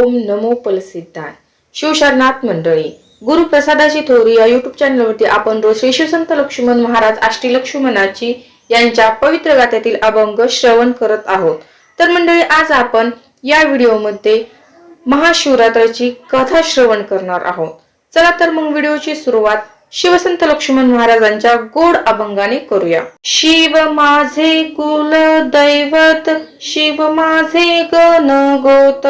ओम नमो पलसिद्धाय शिवशरणात मंडळी गुरुप्रसादाची थोरी या युट्यूब चॅनलवरती आपण रोज श्री शिवसंत लक्ष्मण महाराज आष्टी लक्ष्मणाची यांच्या पवित्र गात्यातील अभंग श्रवण करत आहोत. तर मंडळी आज आपण या व्हिडिओमध्ये महाशिवरात्राची कथा श्रवण करणार आहोत. चला तर मग व्हिडिओची सुरुवात शिवसंत लक्ष्मण महाराजांच्या गोड अभंगाने करूया. शिव माझे कुल दैवत शिव माझे गण गोत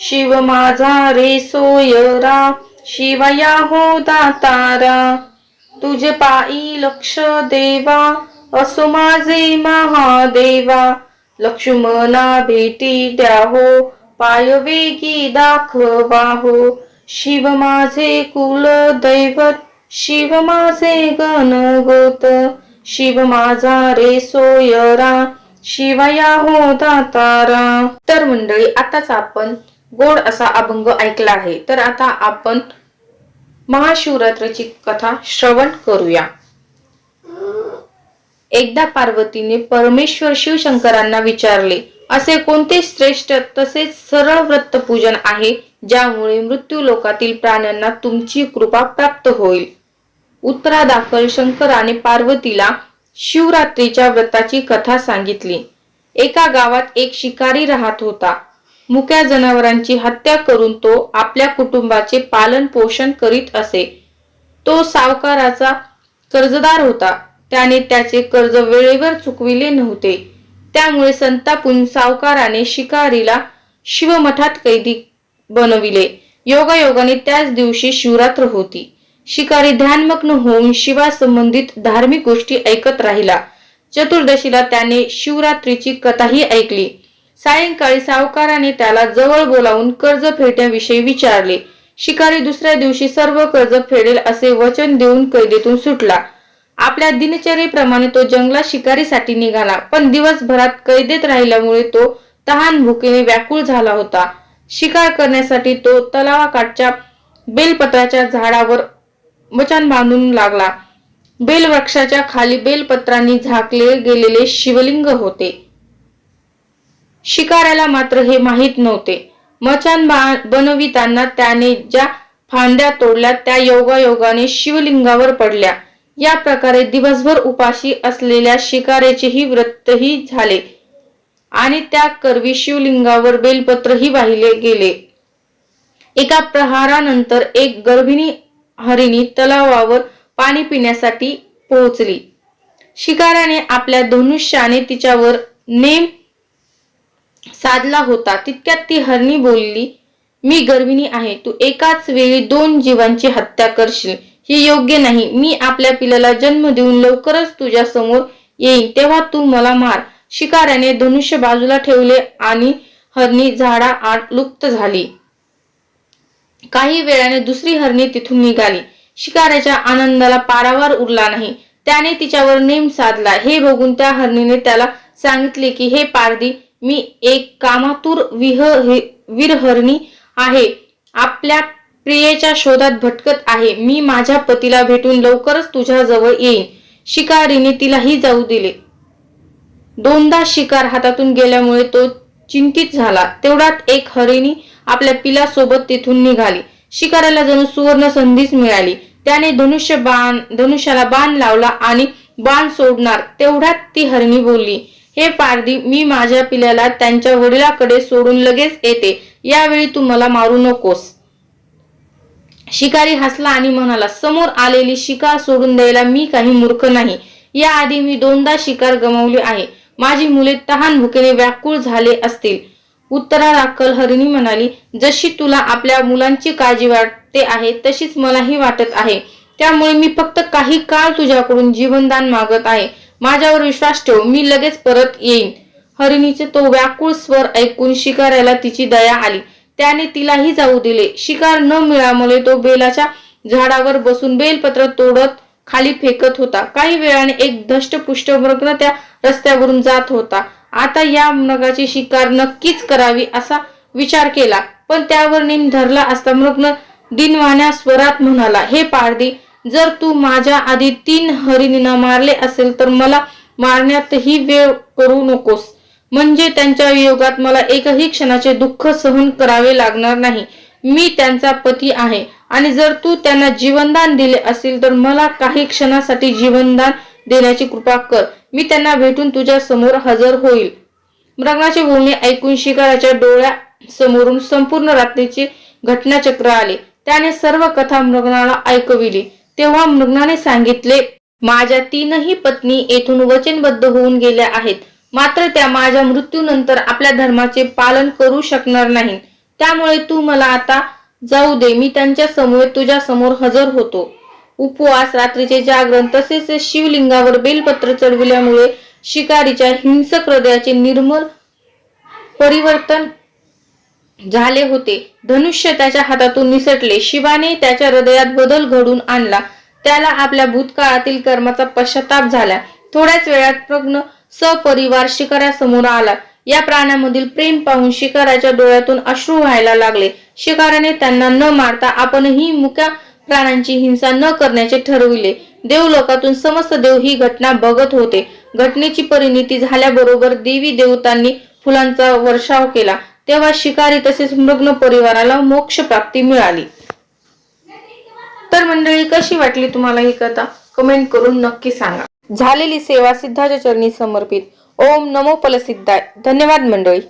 शिव माझा रे सोयरा शिवया हो दातारा तुझे पायी लक्ष देवा असो माझे महादेवा. लक्ष्मणा भेटी द्या हो पाय वेगी दाखवा हो. शिव माझे कुल दैवत शिव माझे गणगोत. शिव माझा रे सोयरा शिवया हो दातारा तर मंडळी आताच आपण गोड असा अभंग ऐकला आहे. तर आता आपण महाशिवरात्रीची कथा श्रवण करूया. एकदा पार्वतीने परमेश्वर शिवशंकरांना विचारले असे कोणते श्रेष्ठ तसेच सरळ व्रत पूजन आहे ज्यामुळे मृत्यू लोकातील प्राण्यांना तुमची कृपा प्राप्त होईल? उत्तरादाखल शंकराने पार्वतीला शिवरात्रीच्या व्रताची कथा सांगितली. एका गावात एक शिकारी राहत होता. मुक्या जनावरांची हत्या करून तो आपल्या कुटुंबाचे पालन पोषण करीत असे. तो सावकाराचा कर्जदार होता. त्याने त्याचे कर्ज वेळेवर चुकविले नव्हते. त्यामुळे संतापून सावकाराने शिकारीला शिवमठात कैदी बनविले. योगायोगाने त्याच दिवशी शिवरात्र होती. शिकारी ध्यानमग्न होऊन शिवासंबंधित धार्मिक गोष्टी ऐकत राहिला. चतुर्दशीला त्याने शिवरात्रीची कथाही ऐकली. सायंकाळी सावकाराने त्याला जवळ बोलावून कर्ज फेडण्याविषयी विचारले. शिकारी दुसऱ्या दिवशी सर्व कर्ज फेडेल असे वचन देऊन कैदेतून सुटला. आपल्या दिनचर्येप्रमाणे तो जंगलात शिकारीसाठी निघाला पण दिवसभरात कैदेत राहिल्यामुळे तो तहान भुकेने व्याकुळ झाला होता. शिकार करण्यासाठी तो तलावाकाठच्या बेलपत्राच्या झाडावर मचान बांधून लागला. बेलवृक्षाच्या खाली बेलपत्रांनी झाकले गेलेले शिवलिंग होते. शिकाऱ्याला मात्र हे माहीत नव्हते. मचान बनविताना त्याने ज्या फांद्या तोडल्या त्या योगायोगाने शिवलिंगावर पडल्या. या प्रकारे दिवसभर उपाशी असलेल्या शिकाऱ्याचेही व्रतही झाले. आणि त्या करवी शिवलिंगावर बेलपत्रही वाहिले गेले. एका प्रहारानंतर एक गर्भिणी हरिणी तलावावर पाणी पिण्यासाठी पोहोचली. शिकाऱ्याने आपल्या धनुष्याने तिच्यावर नेम साधला होता. तितक्यात ती हरणी बोलली मी गर्भिणी आहे. तू एकाच वेळी दोन जीवांची हत्या करशील. हे योग्य नाही. मी आपल्या पिलाला जन्म देऊन लवकरच तुझ्या समोर येईन. तेव्हा तू मला मार. शिकाऱ्याने धनुष्य बाजूला ठेवले आणि हरणी झाडा आड लुप्त झाली. काही वेळाने दुसरी हरणी तिथून निघाली. शिकाऱ्याच्या आनंदाला पारावार उरला नाही. त्याने तिच्यावर नेम साधला. हे बघून त्या हरणीने त्याला सांगितले की हे पारदी मी एक कामातूर विह वीरहरणी आहे. आपल्या प्रियेच्या शोधात भटकत आहे. मी माझ्या पतीला भेटून लवकरच तुझ्या जवळ येईन. शिकारीने तिलाही जाऊ दिले. दोनदा शिकार हातातून गेल्यामुळे तो चिंतित झाला. तेवढ्यात एक हरिणी आपल्या पिलासोबत तिथून निघाली. शिकाराला जणू सुवर्ण संधीच मिळाली. त्याने धनुष्य बाण धनुष्याला बाण लावला आणि बाण सोडणार. तेवढ्यात ती हरिणी बोलली हे पारदी मी माझ्या पिल्याला त्यांच्या वडिलाकडे सोडून लगेच येते. यावेळी तू मला मारू नकोस. शिकारी हसला आणि म्हणाला समोर आलेली शिकार सोडून द्यायला मी काही मूर्ख नाही. याआधी मी दोनदा शिकार गमावली आहे. माझी मुले तहान भुकेने व्याकुळ झाले असतील. उत्तरा राखल हरिणी म्हणाली जशी तुला आपल्या मुलांची काळजी वाटते आहे तशीच मलाही वाटत आहे. त्यामुळे मी फक्त काही काळ तुझ्याकडून जीवनदान मागत आहे. माझ्यावर विश्वास ठेव मी लगेच परत येईन. हरिणीचे तो व्याकुळ स्वर ऐकून शिकाऱ्याला तिची दया आली. त्याने तिलाही जाऊ दिले. शिकार न मिळाल्यामुळे तो बेलाच्या झाडावर बसून बेलपत्र तोडत खाली फेकत होता. काही वेळाने एक धष्टपुष्ट मृग त्या रस्त्यावरून जात होता. आता या मृगाची शिकार नक्कीच करावी असा विचार केला. पण त्यावर नेम धरला असता मृग्न दिनवाण्या स्वरात म्हणाला हे पारदी जर तू माझ्या आधी तीन हरिणींना मारले असेल तर मला मारण्यातही वेळ करू नकोस. म्हणजे त्यांच्या वियोगात मला एकही क्षणाचे दुःख सहन करावे लागणार नाही. मी त्यांचा पती आहे. आणि जर तू त्यांना जीवनदान दिले असेल तर मला काही क्षणासाठी जीवनदान देण्याची कृपा कर. मी त्यांना भेटून तुझ्या समोर हजर होईल. मृगाचे बोलणे ऐकून शिकाराच्या डोळ्या समोरून संपूर्ण रात्रीचे घटनाचक्र आले. त्याने सर्व कथा मृगनाला ऐकविली. तेव्हा मृग्नाने सांगितले माझ्या तीनही पत्नी येथून वचनबद्ध होऊन गेल्या आहेत. मात्र त्या माझ्या मृत्यूनंतर आपल्या धर्माचे पालन करू शकणार नाही त्यामुळे तू मला आता जाऊ दे. मी त्यांच्यासमोर तुझ्या समोर हजर होतो. उपवास रात्रीचे जागरण तसेच शिवलिंगावर बेलपत्र चढविल्यामुळे शिकारीच्या हिंसक हृदयाचे निर्मल परिवर्तन झाले होते. धनुष्य त्याच्या हातातून निसटले. शिवाने त्याच्या हृदयात बदल घडून आणला. त्याला आपल्या भूतकाळातील कर्माचा पश्चाताप झाला. थोड्याच वेळात प्रज्ञ सपरिवार शिकारासमोर आला. या प्राण्यामधील प्रेम पाहून शिकाराच्या डोळ्यातून अश्रू व्हायला लागले. शिकाराने त्यांना न मारता आपणही मुक्या प्राण्यांची हिंसा न करण्याचे ठरविले. देवलोकातून समस्त देव ही घटना बघत होते. घटनेची परिणिती झाल्याबरोबर देवी देवतांनी फुलांचा वर्षाव केला. तेव्हा शिकारी तसेच मृग्न परिवाराला मोक्ष प्राप्ती मिळाली. तर मंडळी कशी वाटली तुम्हाला ही कथा? कमेंट करून नक्की सांगा. झालेली सेवा सिद्धाच्या चरणी समर्पित. ओम नमो फलसिद्धाय. धन्यवाद मंडळी.